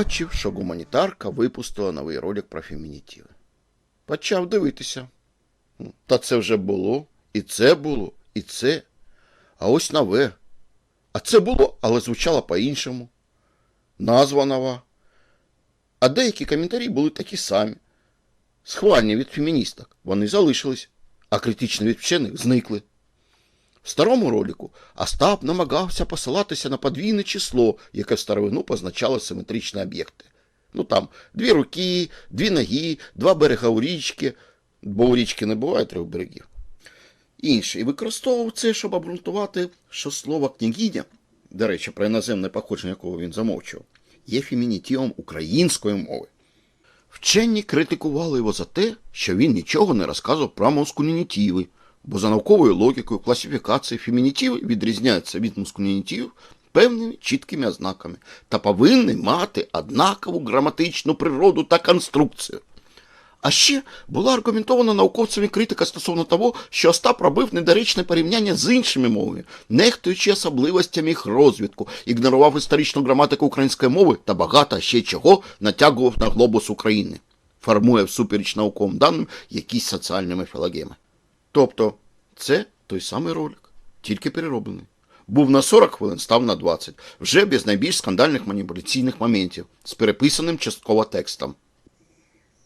побачив, що гуманітарка випустила новий ролик про фемінітиви. Почав дивитися. Та це вже було, і це було, і це. А ось нове. А це було, але звучало по-іншому. Назва нова. А деякі коментарі були такі самі. Схвальні від феміністок. Вони залишились, а критичні від вчених зникли. В старому ролику Остап намагався посилатися на подвійне число, яке в старовину позначало симетричні об'єкти. Ну там дві руки, дві ноги, два берега у річки, бо у річки не буває трьох берегів. Інше. І використовував це, щоб обґрунтувати, що слово княгиня, до речі, про іноземне походження якого він замовчував, є фемінітивом української мови. Вчені критикували його за те, що він нічого не розказував про мускулінітиви, бо за науковою логікою класифікації фемінітиви відрізняються від мускулінітивів певними чіткими ознаками та повинні мати однакову граматичну природу та конструкцію. А ще була аргументована науковцями критика стосовно того, що Остап робив недоречне порівняння з іншими мовами, нехтуючи особливостями їх розвитку, ігнорував історичну граматику української мови та багато ще чого натягував на глобус України, формує всупереч науковим даним якісь соціальні міфологеми. Тобто, це той самий ролик, тільки перероблений. Був на 40 хвилин, став на 20, вже без найбільш скандальних маніпуляційних моментів, з переписаним частково текстом.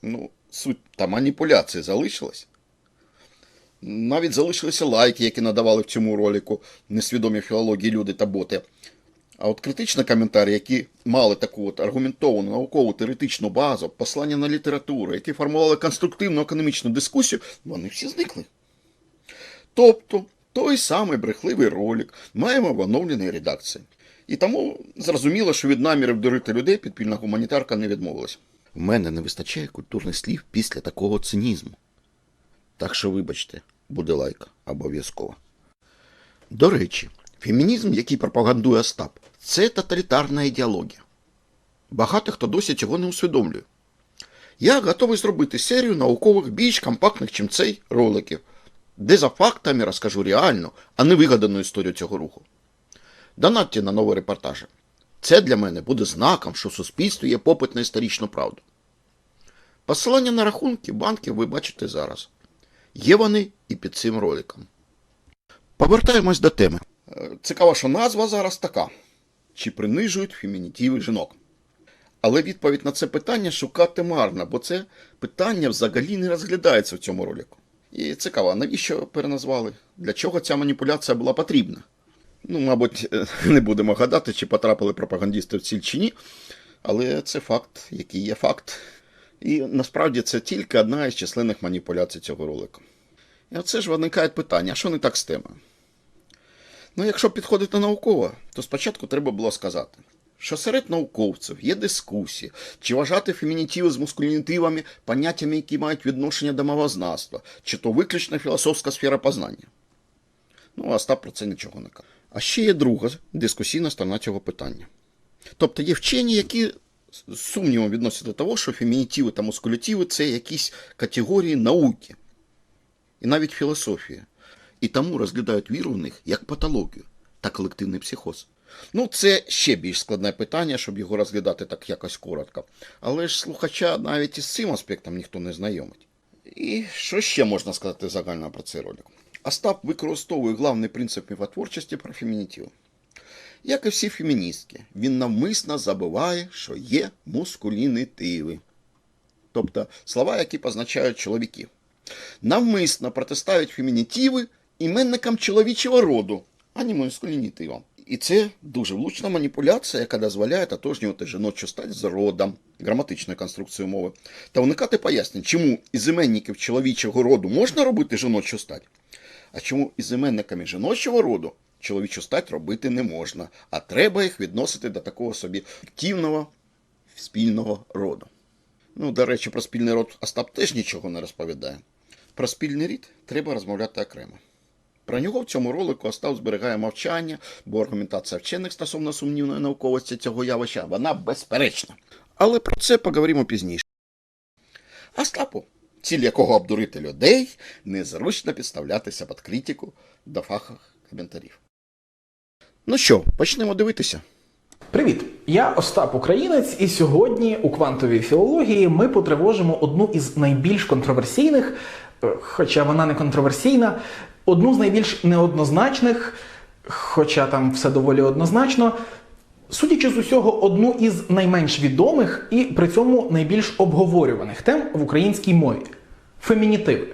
Ну, суть та маніпуляції залишилась. Навіть залишилися лайки, які надавали в цьому ролику несвідомі філології люди та боти. А от критичні коментарі, які мали таку от аргументовану наукову теоретичну базу, послання на літературу, які формували конструктивну економічну дискусію, вони всі зникли. Тобто, той самий брехливий ролик маємо в оновленій редакції. І тому зрозуміло, що від намірів дурити людей підпільна гуманітарка не відмовилась. В мене не вистачає культурних слів після такого цинізму. Так що, вибачте, буде лайк обов'язково. До речі, фемінізм, який пропагандує Остап, це тоталітарна ідеологія. Багато хто досі цього не усвідомлює. Я готовий зробити серію наукових більш компактних, чим цей роликів, де за фактами розкажу реальну, а не вигадану історію цього руху. Донатьте на нові репортажі. Це для мене буде знаком, що в суспільстві є попит на історичну правду. Посилання на рахунки банків ви бачите зараз. Є вони і під цим роликом. Повертаємось до теми. Е, Цікаво, що назва зараз така: чи принижують фемінітиви жінок? Але відповідь на це питання шукати марно, бо це питання взагалі не розглядається в цьому ролику. І цікаво, навіщо переназвали? Для чого ця маніпуляція була потрібна? Ну, мабуть, е, не будемо гадати, чи потрапили пропагандісти в ціль чи ні, але це факт, який є факт. І насправді це тільки одна із численних маніпуляцій цього ролику. І оце ж виникає питання, а що не так з темою? Ну, якщо підходити науково, то спочатку треба було сказати, що серед науковців є дискусії, чи вважати фемінітиви з мускулінітивами поняттями, які мають відношення до мовознавства, чи то виключно філософська сфера познання. Ну, Остап про це нічого не каже. А ще є друга дискусійна сторона цього питання. Тобто є вчені, які з сумнівом відносяться до того, що фемінітиви та мускулятиви це якісь категорії науки і навіть філософії. І тому розглядають віру в них як патологію та колективний психоз. Ну, це ще більш складне питання, щоб його розглядати так якось коротко. Але ж слухача навіть із цим аспектом ніхто не знайомить. І що ще можна сказати загально про цей ролик? Остап використовує главний принцип міфотворчості про фемінітив. Як і всі феміністки, він навмисно забуває, що є мускулінітиви. Тобто слова, які позначають чоловіків. Навмисно протиставить фемінітиви іменникам чоловічого роду, а не мускулінітивам. І це дуже влучна маніпуляція, яка дозволяє отожнювати жіночу стать з родом, граматичною конструкцією мови, та уникати пояснень, чому із іменників чоловічого роду можна робити жіночу стать, а чому із іменниками жіночого роду чоловічу стать робити не можна, а треба їх відносити до такого собі фіктивного спільного роду. Ну, до речі, про спільний род Остап теж нічого не розповідає. Про спільний рід треба розмовляти окремо. Про нього в цьому ролику Остап зберігає мовчання, бо аргументація вчених стосовно сумнівної науковості цього явища, вона безперечна. Але про це поговоримо пізніше. Остапу, ціль якого обдурити людей, незручно підставлятися під критику до фахових коментарів. Ну що, почнемо дивитися. Привіт! Я Остап Українець, і сьогодні у квантовій філології ми потривожимо одну із найбільш контроверсійних, е, хоча вона не контроверсійна, одну з найбільш неоднозначних, хоча там все доволі однозначно. Судячи з усього, одну із найменш відомих і при цьому найбільш обговорюваних тем в українській мові фемінітиви.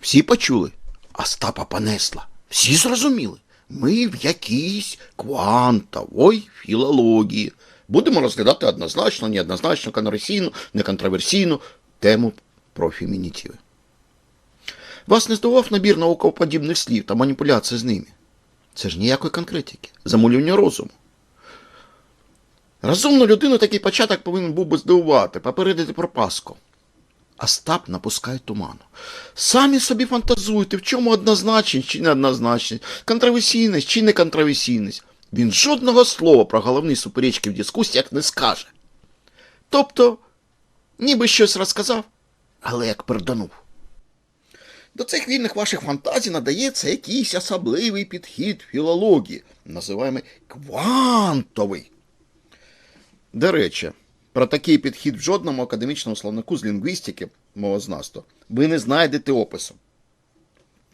Всі почули, Остапа понесла. Всі зрозуміли. Ми в якійсь квантовій філології. Будемо розглядати однозначно, неоднозначно, конверсійну, неконтроверсійну тему про фемінітиви. Вас не здивував набір науковоподібних слів та маніпуляцій з ними? Це ж ніякої конкретики, замулювання розуму. Розумну людину такий початок повинен був би здивувати, попередити про Пасху. Остап напускає туману. Самі собі фантазуйте, в чому однозначність чи неоднозначність, контроверсійність чи неконтроверсійність. Він жодного слова про головні суперечки в дискусіях не скаже. Тобто, ніби щось розказав, але як перданув. До цих вільних ваших фантазій надається якийсь особливий підхід філології, називаємо квантовий. До речі, про такий підхід в жодному академічному словнику з лінгвістики, мовознавства, ви не знайдете опису.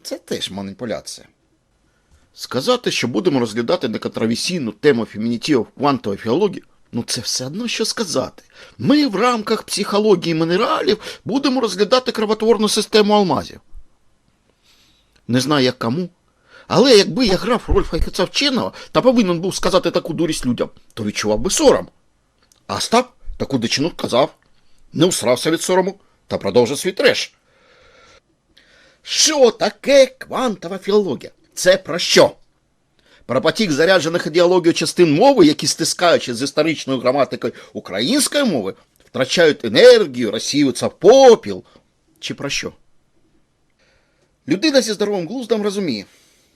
Це теж маніпуляція. Сказати, що будемо розглядати неконтроверсійну тему фемінітивів квантової філології, ну це все одно що сказати. Ми в рамках психології мінералів будемо розглядати кровотворну систему алмазів. Не знаю, як кому. Але якби я грав роль фахівця та повинен був сказати таку дурість людям, то відчував би сором. А Остап таку дичину казав, не усрався від сорому та продовжив свій треш. Що таке квантова філологія? Це про що? Про потік заряджених ідеологією частин мови, які, стискаючи з історичною граматикою української мови, втрачають енергію, розсіюються в попіл. Чи про що? Людина зі здоровим глуздом розуміє,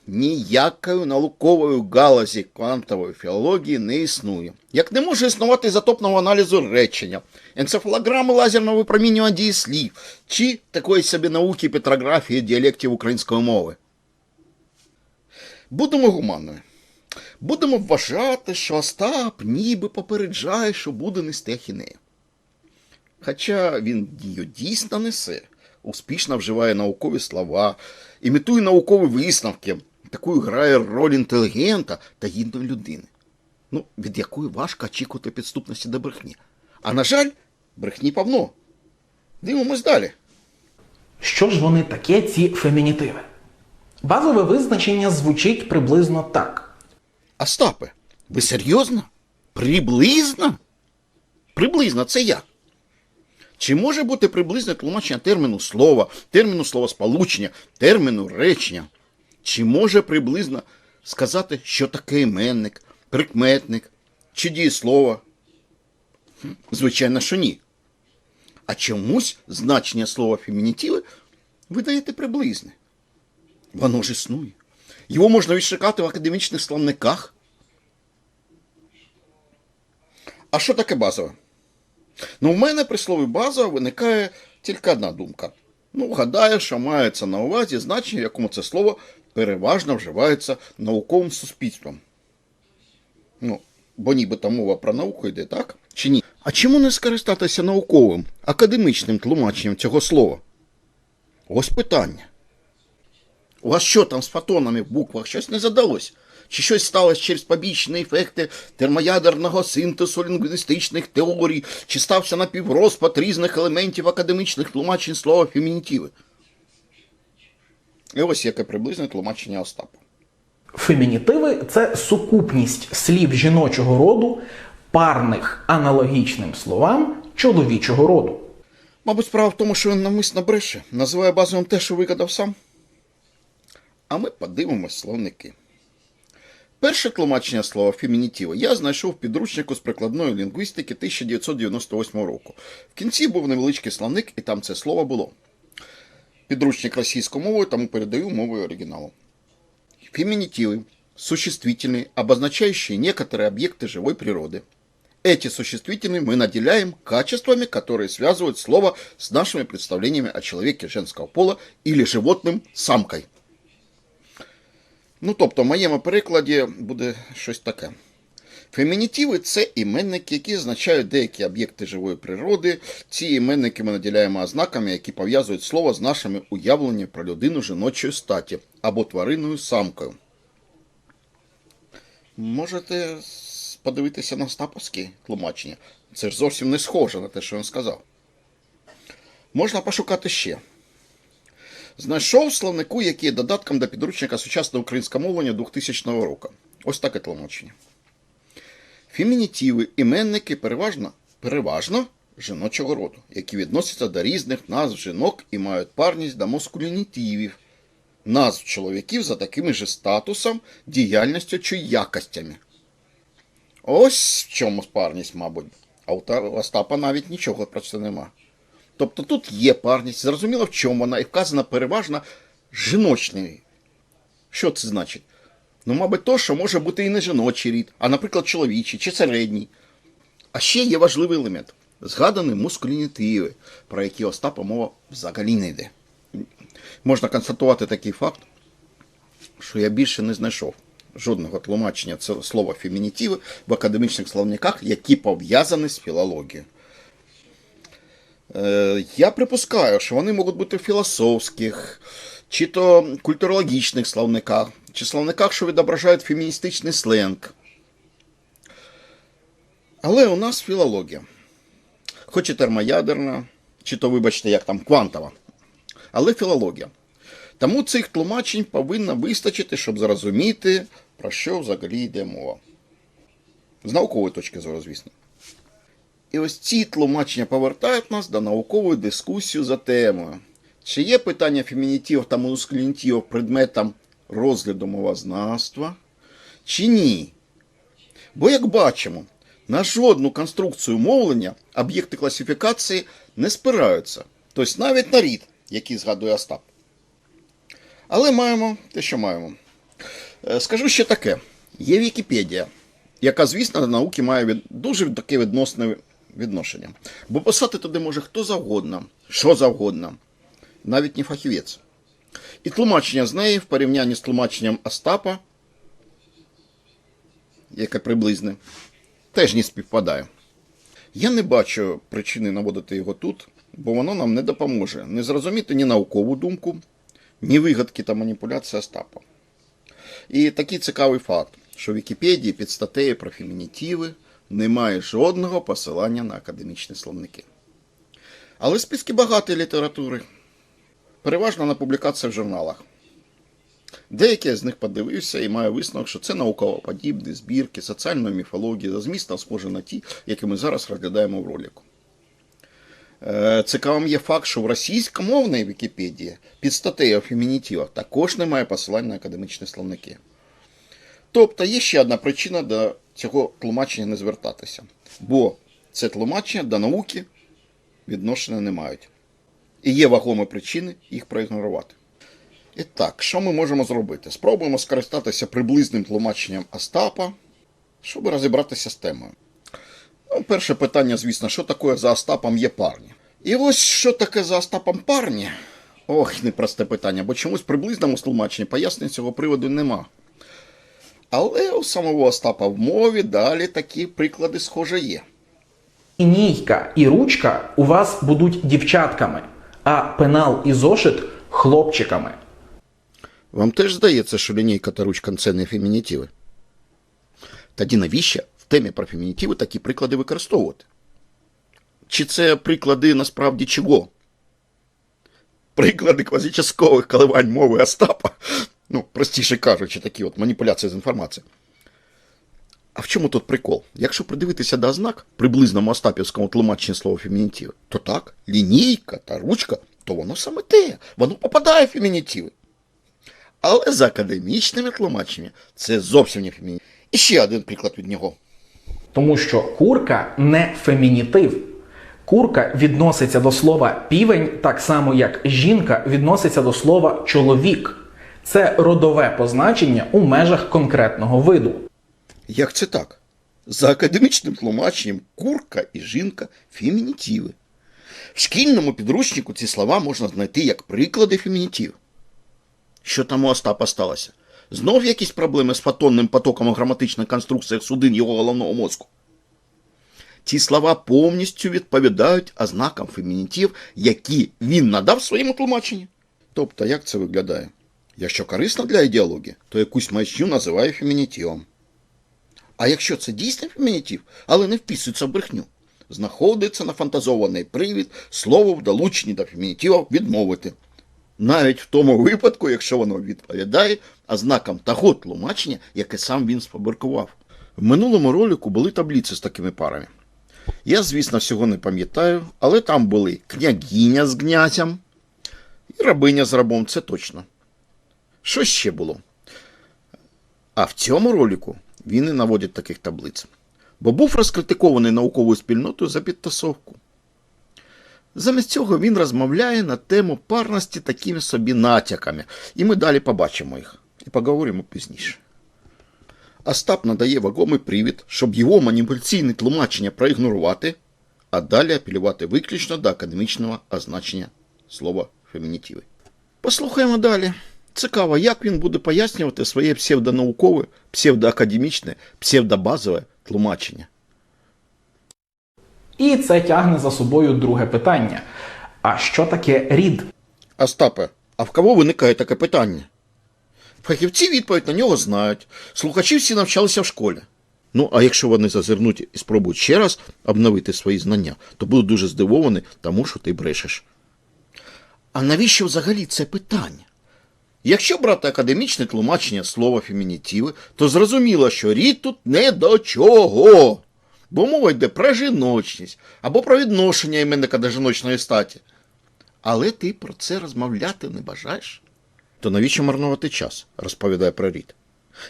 ніякої наукової галузі квантової філології не існує. Як не може існувати ізотопного аналізу речення, енцефалограми лазерного випромінювання дієслів чи такої собі науки петрографії діалектів української мови. Будемо гуманними. Будемо вважати, що Остап ніби попереджає, що буде нести ахінею. Хоча він її дійсно несе, успішно вживає наукові слова, імітує наукові висновки, такою грає роль інтелігента та гідної людини, ну, від якої важко очікувати підступності до брехні. А на жаль, брехні повно. Дивимось далі. Що ж вони таке, ці фемінітиви? Базове визначення звучить приблизно так. Остапе, ви серйозно? Приблизно? Приблизно це як? Чи може бути приблизне тлумачення терміну слова, терміну словосполучення, терміну речення? Чи може приблизно сказати, що таке іменник, прикметник чи дієслово? Звичайно, що ні. А чомусь значення слова фемінітиви ви даєте приблизне. Воно ж існує. Його можна відшукати в академічних словниках. А що таке базове? Ну, в мене при слові база виникає тільки одна думка. Ну, гадаю, що мається на увазі значення, в якому це слово переважно вживається науковим суспільством. Ну, бо нібито мова про науку йде, так? Чи ні? А чому не скористатися науковим, академічним тлумаченням цього слова? Ось питання. У вас що там з фотонами в буквах? Щось не задалось? Чи щось сталося через побічні ефекти термоядерного синтезу лінгвістичних теорій, чи стався напіврозпад різних елементів академічних тлумачень слова фемінітиви? І ось яке приблизне тлумачення Остапа. Фемінітиви це сукупність слів жіночого роду, парних аналогічним словам чоловічого роду. Мабуть, справа в тому, що він навмисно бреше, називає базовим те, що вигадав сам. А ми подивимось словники. Перше тлумачення слова фемінітива я знайшов в підручнику з прикладної лінгвістики 1998 року. В кінці був невеличкий словник, і там це слово було. Підручник російською мовою, тому передаю мовою оригіналу. Феминитивы – существительные, обозначающие некоторые объекты живой природы. Эти существительные мы наделяем качествами, которые связывают слово с нашими представлениями о человеке женского пола или животным самкой. Ну, тобто, в моєму перекладі буде щось таке. Фемінітиви це іменники, які означають деякі об'єкти живої природи. Ці іменники ми наділяємо ознаками, які пов'язують слово з нашими уявленнями про людину жіночої статі або тваринною самкою. Можете подивитися на стаповське тлумачення. Це ж зовсім не схоже на те, що він сказав. Можна пошукати ще. Знайшов словнику, який є додатком до підручника сучасного українського мовлення 2000 року. Ось таке тлумачення. Фемінітиви, іменники переважно, переважно жіночого роду, які відносяться до різних назв жінок і мають парність до маскулінітивів, назв чоловіків за таким же статусом, діяльністю чи якостями. Ось в чому парність, мабуть. А у Остапа навіть нічого про це нема. Тобто тут є парність, зрозуміло в чому вона і вказана переважно жіночний. Що це значить? Ну, мабуть, то, що може бути і не жіночий рід, а, наприклад, чоловічий чи середній. А ще є важливий елемент згадані мускулінітиви, про які Остапа мова взагалі не йде. Можна констатувати такий факт, що я більше не знайшов жодного тлумачення цього слова фемінітиви в академічних словниках, які пов'язані з філологією. Е, Я припускаю, що вони можуть бути в філософських, чи то культурологічних словниках, чи словниках, що відображають феміністичний сленг. Але у нас філологія. Хоч і термоядерна, чи то, вибачте, як там квантова, але філологія. Тому цих тлумачень повинно вистачити, щоб зрозуміти, про що взагалі йде мова. З наукової точки зору, звісно. І ось ці тлумачення повертають нас до наукової дискусії за темою. Чи є питання фемінітів та мускулінтів предметом розгляду мовознавства, чи ні? Бо, як бачимо, на жодну конструкцію мовлення об'єкти класифікації не спираються, тобто навіть на рід, який згадує Остап. Але маємо те, що маємо. Е, Скажу ще таке: є Вікіпедія, яка, звісно, до науки має від... дуже таке відносне відношення. Бо писати туди може хто завгодно, що завгодно, навіть не фахівець. І тлумачення з неї в порівнянні з тлумаченням Остапа, яке приблизне, теж не співпадає. Я не бачу причини наводити його тут, бо воно нам не допоможе не зрозуміти ні наукову думку, ні вигадки та маніпуляції Остапа. І такий цікавий факт, що в Вікіпедії під статтею про фемінітиви немає жодного посилання на академічні словники. Але списки багаті літератури, переважно на публікаціях в журналах. Деякі з них подивився і маю висновок, що це науково-подібні збірки соціальної міфології за змістом схожі на ті, які ми зараз розглядаємо в ролику. Е, Цікавим є факт, що в російськомовній Вікіпедії під статтею фемінітива також немає посилань на академічні словники. Тобто є ще одна причина до цього тлумачення не звертатися. Бо це тлумачення до науки відношення не мають. І є вагомі причини їх проігнорувати. І так, що ми можемо зробити? Спробуємо скористатися приблизним тлумаченням Остапа, щоб розібратися з темою. Ну, перше питання, звісно, що таке за Остапом є парні? І ось що таке за Остапом парні? Ох, непросте питання, бо чомусь приблизному тлумаченні пояснень цього приводу нема. Але у самого Остапа в мові далі такі приклади схоже є. Лінійка і ручка у вас будуть дівчатками, а пенал і зошит хлопчиками. Вам теж здається, що лінійка та ручка це не фемінітиви? Тоді навіщо в темі про фемінітиви такі приклади використовувати? Чи це приклади насправді чого? Приклади квазічаскових коливань мови Остапа, ну, простіше кажучи, такі от маніпуляції з інформацією. А в чому тут прикол? Якщо придивитися до ознак приблизному остапівському тлумаченні слова фемінітиви, то так, лінійка та ручка, то воно саме те, воно попадає в фемінітиви. Але за академічними тлумаченнями це зовсім не фемінітив. І ще один приклад від нього. Тому що курка не фемінітив. Курка відноситься до слова півень так само, як жінка відноситься до слова чоловік. Це родове позначення у межах конкретного виду. Як це так? За академічним тлумаченням курка і жінка фемінітиви. В шкільному підручнику ці слова можна знайти як приклади фемінітів. Що там у Остапа сталося? Знов якісь проблеми з фотонним потоком у граматичних конструкціях судин його головного мозку. Ці слова повністю відповідають ознакам фемінітів, які він надав своєму тлумаченні. Тобто, як це виглядає? Якщо корисно для ідеології, то якусь маячню називає фемінітивом. А якщо це дійсний фемінітив, але не вписується в брехню, знаходиться на фантазований привід слово в долученні до фемінітива відмовити. Навіть в тому випадку, якщо воно відповідає ознакам того тлумачення, яке сам він сфабрикував. В минулому ролику були таблиці з такими парами. Я, звісно, всього не пам'ятаю, але там були княгиня з князем і рабиня з рабом, це точно. Що ще було? А в цьому ролику він і наводить таких таблиць, бо був розкритикований науковою спільнотою за підтасовку. Замість цього він розмовляє на тему парності такими собі натяками, і ми далі побачимо їх і поговоримо пізніше. Остап надає вагомий привід, щоб його маніпуляційне тлумачення проігнорувати, а далі апелювати виключно до академічного означення слова фемінітиви. Послухаємо далі. Цікаво, як він буде пояснювати своє псевдонаукове, псевдоакадемічне, псевдобазове тлумачення. І це тягне за собою друге питання. А що таке рід? Остапе, а в кого виникає таке питання? Фахівці відповідь на нього знають. Слухачі всі навчалися в школі. Ну, а якщо вони зазирнуть і спробують ще раз обновити свої знання, то будуть дуже здивовані тому, що ти брешеш. А навіщо взагалі це питання? Якщо брати академічне тлумачення слова фемінітиви, то зрозуміло, що рід тут не до чого. Бо мова йде про жіночність або про відношення іменника до жіночної статі. Але ти про це розмовляти не бажаєш? То навіщо марнувати час, розповідає про рід?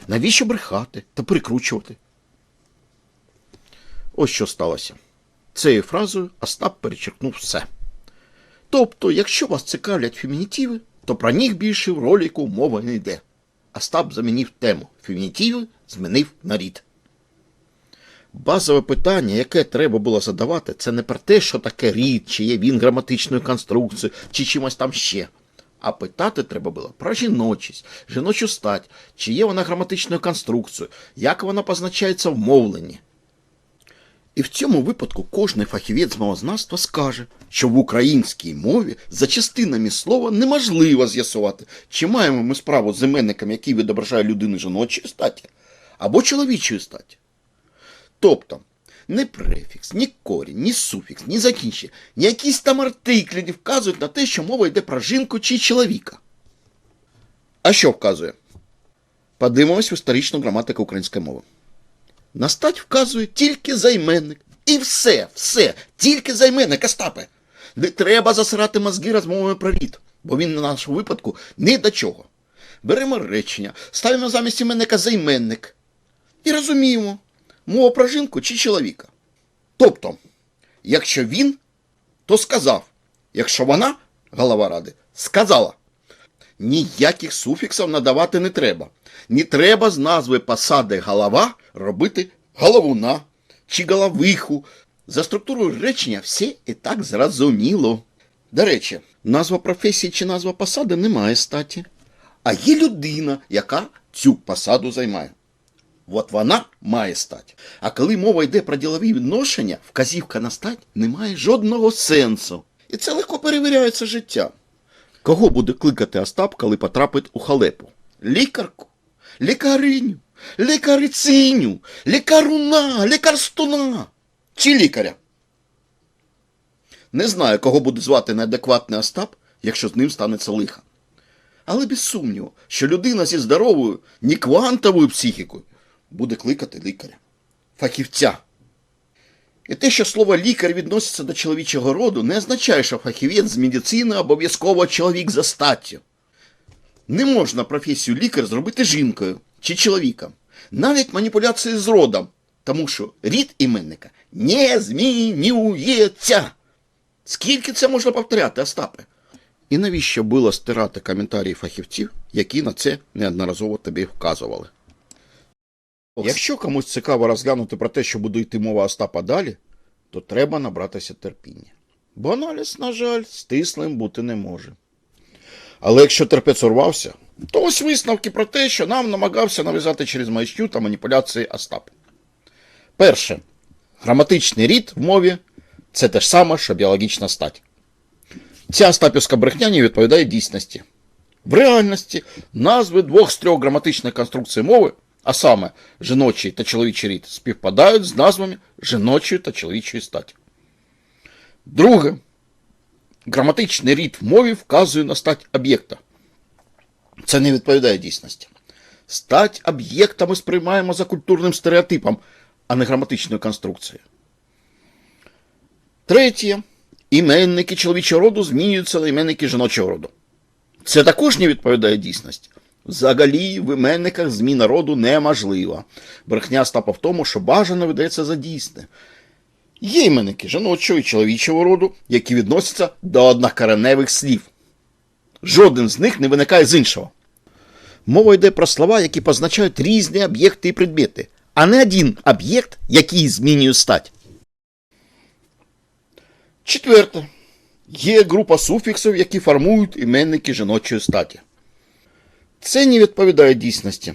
Навіщо брехати та прикручувати? Ось що сталося. Цією фразою Остап перечеркнув все. Тобто, якщо вас цікавлять фемінітиви, то про них більше в ролику мова не йде. Остап замінив тему фемінітиви, змінив на рід. Базове питання, яке треба було задавати, це не про те, що таке рід, чи є він граматичною конструкцією, чи чимось там ще. А питати треба було про жіночість, жіночу стать, чи є вона граматичною конструкцією, як вона позначається в мовленні. І в цьому випадку кожний фахівець мовознавства скаже, що в українській мові за частинами слова неможливо з'ясувати, чи маємо ми справу з іменником, який відображає людину жіночої статі, або чоловічої статі. Тобто, ні префікс, ні корінь, ні суфікс, ні закінчення, ні якісь там артиклі вказують на те, що мова йде про жінку чи чоловіка. А що вказує? Подивимось в історичну граматику української мови. На стать вказує тільки займенник. І все, все, тільки займенник, Остапе. Не треба засирати мозги розмовами про рід, бо він на нашому випадку ні до чого. Беремо речення, ставимо замість іменника займенник. І розуміємо, мова про жінку чи чоловіка. Тобто, якщо він, то сказав, якщо вона, голова ради, сказала. Ніяких суфіксів надавати не треба. Не треба з назви посади голова робити головуна чи головиху. За структурою речення все і так зрозуміло. До речі, назва професії чи назва посади не має статі. А є людина, яка цю посаду займає. От вона має стать. А коли мова йде про ділові відношення, вказівка на стать не має жодного сенсу. І це легко перевіряється життям. Кого буде кликати Остап, коли потрапить у халепу? Лікарку, лікариню, лікарициню, лікаруна, лікарстуна чи лікаря? Не знаю, кого буде звати неадекватний Остап, якщо з ним станеться лиха. Але без сумніву, що людина зі здоровою, ні квантовою психікою буде кликати лікаря, фахівця. І те, що слово лікар відноситься до чоловічого роду, не означає, що фахівець з медицини обов'язково чоловік за статтю. Не можна професію лікар зробити жінкою чи чоловіком, навіть маніпуляції з родом, тому що рід іменника не змінюється. Скільки це можна повторяти, Остапе? І навіщо було стирати коментарі фахівців, які на це неодноразово тобі вказували? Якщо комусь цікаво розглянути про те, що буде йти мова Остапа далі, то треба набратися терпіння. Бо аналіз, на жаль, стислим бути не може. Але якщо терпець урвався, То ось висновки про те, що нам намагався нав'язати через маячню та маніпуляції Остап. Перше. Граматичний рід в мові це те ж саме, що біологічна стать. Ця остапівська брехня не відповідає дійсності. В реальності назви двох з трьох граматичних конструкцій мови, а саме жіночий та чоловічий рід, співпадають з назвами жіночої та чоловічої статі. Друге. Граматичний рід в мові вказує на стать об'єкта. Це не відповідає дійсності. Стать об'єкта ми сприймаємо за культурним стереотипом, а не граматичною конструкцією. Третє. Іменники чоловічого роду змінюються на іменники жіночого роду. Це також не відповідає дійсності. Взагалі, в іменниках зміна роду неможлива. Брехня Остапа в тому, що бажано видається за дійсне. Є іменники жіночого і чоловічого роду, які відносяться до однокореневих слів. Жоден з них не виникає з іншого. Мова йде про слова, які позначають різні об'єкти і предмети, а не один об'єкт, який змінює стать. Четверте. Є група суфіксів, які формують іменники жіночої статі. Це не відповідає дійсності.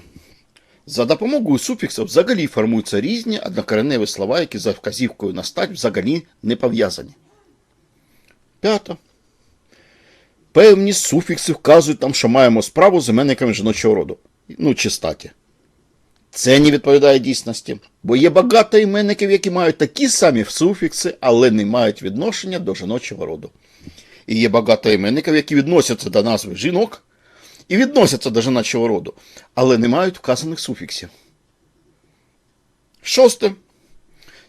За допомогою суфіксів взагалі формуються різні однокореневі слова, які за вказівкою на стать взагалі не пов'язані. П'яте. Певні суфікси вказують нам, що маємо справу з іменниками жіночого роду. Ну, чи статі. Це не відповідає дійсності, бо є багато іменників, які мають такі самі суфікси, але не мають відношення до жіночого роду. І є багато іменників, які відносяться до назви жінок і відносяться до жіночого роду, але не мають вказаних суфіксів. Шосте.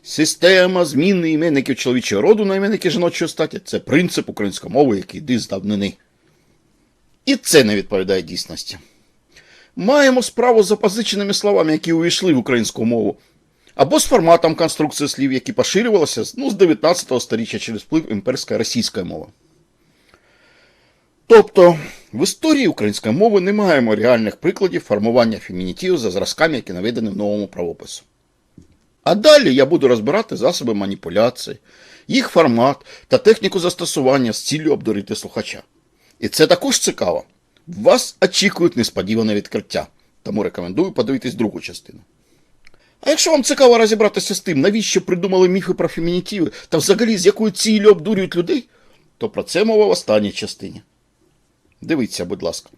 Система зміни іменників чоловічого роду на іменники жіночої статі це принцип української мови, який йде з давнини. І це не відповідає дійсності. Маємо справу з запозиченими словами, які увійшли в українську мову, або з форматом конструкції слів, які поширювалися ну, з 19 століття через вплив імперської російської мови. Тобто, в історії української мови не маємо реальних прикладів формування фемінітиву за зразками, які наведені в новому правопису. А далі я буду розбирати засоби маніпуляції, їх формат та техніку застосування з ціллю обдурити слухача. І це також цікаво. Вас очікують несподіване відкриття, тому рекомендую подивитись другу частину. А якщо вам цікаво розібратися з тим, навіщо придумали міфи про фемінітиви та взагалі з якою ціллю обдурюють людей, то про це мова в останній частині. Дивіться, будь ласка.